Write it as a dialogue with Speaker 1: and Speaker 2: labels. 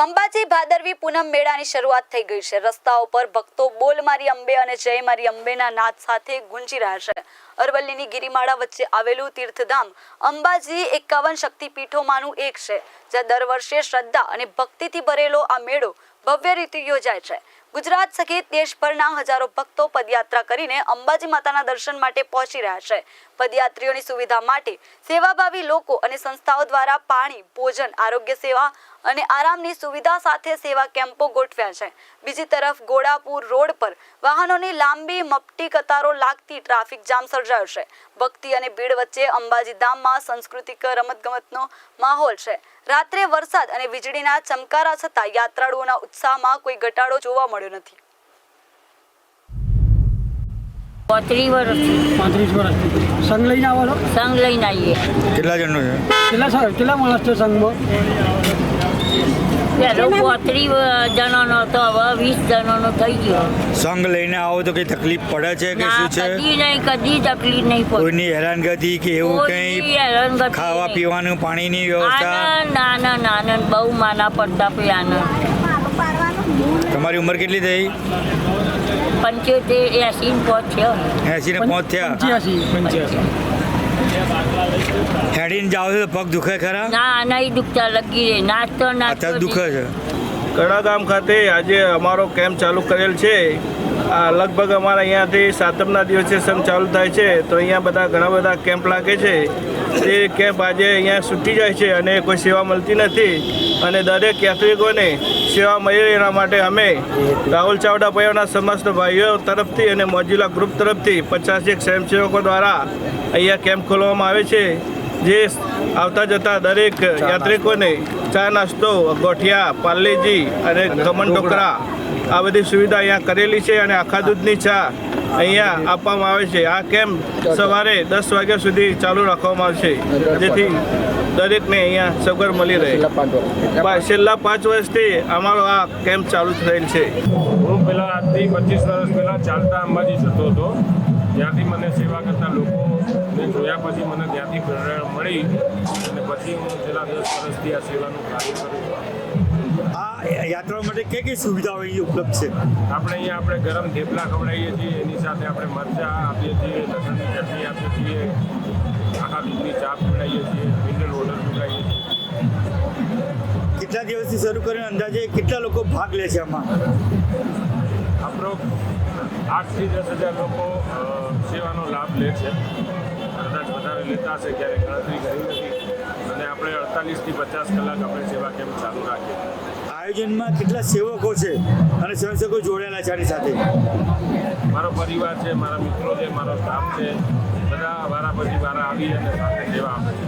Speaker 1: અંબાજી ભાદરવી પૂનમ મેળાની શરૂઆત થઈ ગઈ છે. રસ્તાઓ પર ભક્તો બોલ મારી અંબે અને જય મારી અંબેના નાદ સાથે ગુંજી રહ્યા છે. અરવલ્લીની ગિરિમાળા વચ્ચે આવેલું તીર્થધામ અંબાજી એકાવન શક્તિપીઠોમાંનું એક છે, જ્યાં દર વર્ષે શ્રદ્ધા અને ભક્તિથી ભરેલો આ મેળો ભવ્ય રીતે યોજાય છે. ગુજરાત સહિત દેશભરના હજારો ભક્તો પદયાત્રા કરીને અંબાજી માતાના દર્શન માટે પહોંચી રહ્યા છે. પદયાત્રીઓની સુવિધા માટે સેવાભાવી લોકો અને સંસ્થાઓ દ્વારા પાણી, ભોજન, આરોગ્ય સેવા અને આરામની સુવિધા સાથે સેવા કેમ્પો ગોઠવ્યા છે. બીજી તરફ ગોળાપુર રોડ પર વાહનોની લાંબી મપટી કતારો લાગતી ટ્રાફિક જામ સર્જાયો છે. ભક્તિ અને ભીડ વચ્ચે અંબાજી ધામમાં સાંસ્કૃતિક રમતગમતનો માહોલ છે. રાત્રે વરસાદ અને વીજળીના ચમકારા છતાં યાત્રાળુઓના ઉત્સાહમાં કોઈ ઘટાડો જોવા મળ્યો નથી.
Speaker 2: પોત્રીસ વર્ષથી
Speaker 3: પાંત્રીસ વર્ષથી સંઘ લઈને આવો છો?
Speaker 2: સંઘ લઈને આવીએ.
Speaker 4: કેટલા જણનો છે?
Speaker 3: કેટલા કેટલા માણસ છે સંઘમાં?
Speaker 2: પહેલો પોત્રીસ જણાનો હતો હવે વીસ જણાનો થઈ ગયો.
Speaker 4: સંઘ લઈને આવો તો કઈ તકલીફ પડે છે કે શું છે?
Speaker 2: કદી નહીં કદી તકલીફ નહીં પડે.
Speaker 4: કોઈની હેરાનગતિ કે એવું કઈ ખાવા
Speaker 2: પીવાનું
Speaker 4: પીવાનું પાણીની વ્યવસ્થા?
Speaker 2: નાના આનંદ આનંદ બહુ માના પડતા પે આનંદ.
Speaker 4: તમારી ઉંમર કેટલી થઈ?
Speaker 2: પંચોતેર એસી પહોંચ્યો.
Speaker 4: એસી ને પાંચ થયા
Speaker 3: પંચ્યાસી પંચ્યાસી.
Speaker 4: હેડીને જાઓ છો તો પગ દુખે ખરા?
Speaker 2: ના નહીં દુખતા લગી રે નાસ્તો
Speaker 4: નાસ્તો દુખે છે?
Speaker 5: કડાગામ ખાતે આજે અમારો કેમ્પ ચાલુ કરેલ છે. આ લગભગ અમારા અહીંયાથી સાતમના દિવસે સંઘ ચાલુ થાય છે. તો અહીંયા બધા ઘણા બધા કેમ્પ લાગે છે. તે કેમ્પ આજે અહીંયા છૂટી જાય છે અને કોઈ સેવા મળતી નથી. અને દરેક યાત્રિકોને સેવા મળી એના માટે અમે રાહુલ ચાવડા પરિવારના સમસ્ત ભાઈઓ તરફથી અને મોજુલા ગ્રુપ તરફથી પચાસેક સ્વયંસેવકો દ્વારા અહીંયા કેમ્પ ખોલવામાં આવે છે. જે આવતા જતા દરેક યાત્રિકોને ચા નાસ્તો ગોઠિયા પાર્લેજી અને ખમણ ઢોકળા આ બધી સુવિધા અહીંયા કરેલી છે અને આખા દૂધની ચા અહીંયા આપવામાં આવે છે. આ કેમ્પ સવારે દસ વાગ્યા સુધી ચાલુ રાખવામાં આવશે. જેથી દરેકને અહીંયા સગવડ મળી રહે. છેલ્લા પાંચ વર્ષથી. અમારો આ કેમ્પ ચાલુ થયેલ છે.
Speaker 6: હું પહેલાં આજથી પચીસ વર્ષ પહેલાં ચાલતા અંબાજી જતો હતો. ત્યાંથી મને સેવા કરતા લોકોને જોયા પછી મને ત્યાંથી પ્રેરણા મળી. અને પછી હું છેલ્લા દસ વર્ષથી આ સેવાનું કાર્ય કરું છું.
Speaker 4: આ યાત્રાઓ માટે કઈ કઈ સુવિધાઓ અહીં ઉપલબ્ધ છે?
Speaker 6: આપણે અહીંયા આપણે ગરમ થેપલા ખવડાવીએ છીએ એની સાથે આપણે મરચાં આપીએ છીએ લસણની ચટણી આપીએ છીએ આખા દૂધની ચા પીવડાવીએ છીએ મિનરલ વોટર પીવડાવીએ છીએ.
Speaker 4: કેટલા દિવસથી શરૂ કરીને અંદાજે કેટલા લોકો ભાગ લે છે આમાં?
Speaker 6: આપણો આઠથી દસ હજાર લોકો સેવાનો લાભ લે છે. કદાચ વધારે લેતા હશે ક્યારેક ગણતરી કરી નથી. અને આપણે અડતાલીસથી પચાસ કલાક આપણે સેવા કેમ્પ ચાલુ રાખીએ.
Speaker 4: આયોજનમાં કેટલા સેવકો છે અને સ્વયંસેવકો જોડાયેલા છે આની સાથે?
Speaker 6: મારો પરિવાર છે મારા મિત્રો છે મારો સ્ટાફ છે બધા વારા પછી વારા આવી અને સાથે સેવા આપે છે.